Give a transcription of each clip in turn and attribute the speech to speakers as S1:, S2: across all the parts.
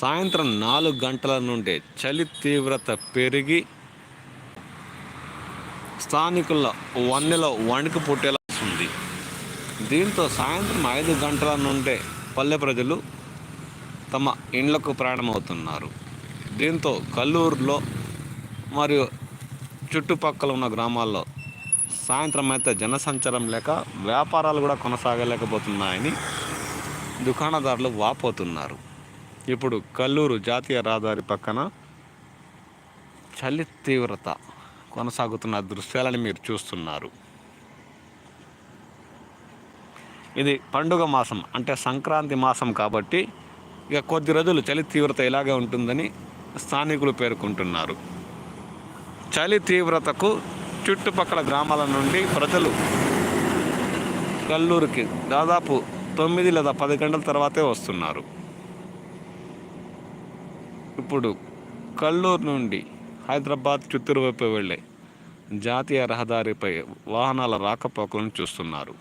S1: సాయంత్రం నాలుగు గంటల నుండే చలి తీవ్రత పెరిగి స్థానికుల వన్నెలో వణుకు పుట్టేలా ఉంది దీంతో సాయంత్రం ఐదు గంటల నుండే పల్లె ప్రజలు తమ ఇండ్లకు ప్రయాణమవుతున్నారు. దీంతో కల్లూరులో మరియు చుట్టుపక్కల ఉన్న గ్రామాల్లో సాయంత్రం అయితే జనసంచారం లేక వ్యాపారాలు కూడా కొనసాగలేకపోతున్నాయని దుకాణదారులు వాపోతున్నారు. ఇప్పుడు కల్లూరు జాతీయ రహదారి పక్కన చలి తీవ్రత కొనసాగుతున్న దృశ్యాలని మీరు చూస్తున్నారు. ఇది పండుగ మాసం అంటే సంక్రాంతి మాసం కాబట్టి ఇక కొద్ది రోజులు చలి తీవ్రత ఇలాగే ఉంటుందని స్థానికులు పేర్కొంటున్నారు. చలి తీవ్రతకు చుట్టుపక్కల గ్రామాల నుండి ప్రజలు కల్లూరుకి దాదాపు తొమ్మిది లేదా పది గంటల తర్వాతే వస్తున్నారు. ఇప్పుడు కల్లూరు నుండి హైదరాబాద్ చిత్తూరు వైపు వెళ్ళే జాతీయ రహదారిపై వాహనాల రాకపోకలను చూస్తున్నారు.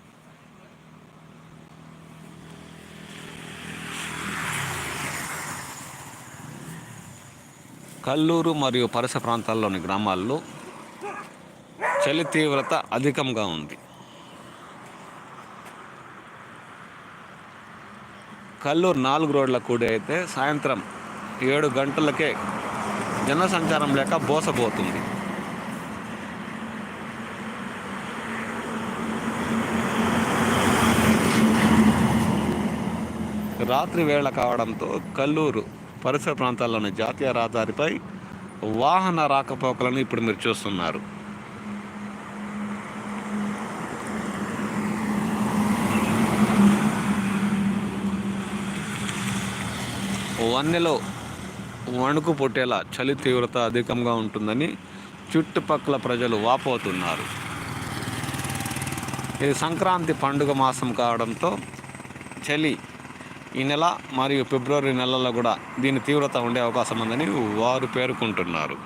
S1: కల్లూరు మరియు పరిసర ప్రాంతాల్లోని గ్రామాల్లో చలి తీవ్రత అధికంగా ఉంది. కల్లూరు నాలుగు రోడ్ల కూడి అయితే సాయంత్రం ఏడు గంటలకే జనసంచారం లేక బోసపోతుంది రాత్రి వేళ కావడంతో కల్లూరు పరిసర ప్రాంతాల్లోని జాతీయ రహదారిపై వాహన రాకపోకలను ఇప్పుడు మీరు చూస్తున్నారు. వన్నెలో వణుకు పుట్టేలా చలి తీవ్రత అధికంగా ఉంటుందని చుట్టుపక్కల ప్రజలు వాపోతున్నారు. ఇది సంక్రాంతి పండుగ మాసం కావడంతో చలి ఈ నెల మరియు ఫిబ్రవరి నెలల్లో కూడా దీని తీవ్రత ఉండే అవకాశం ఉందని వారు పేర్కొంటున్నారు.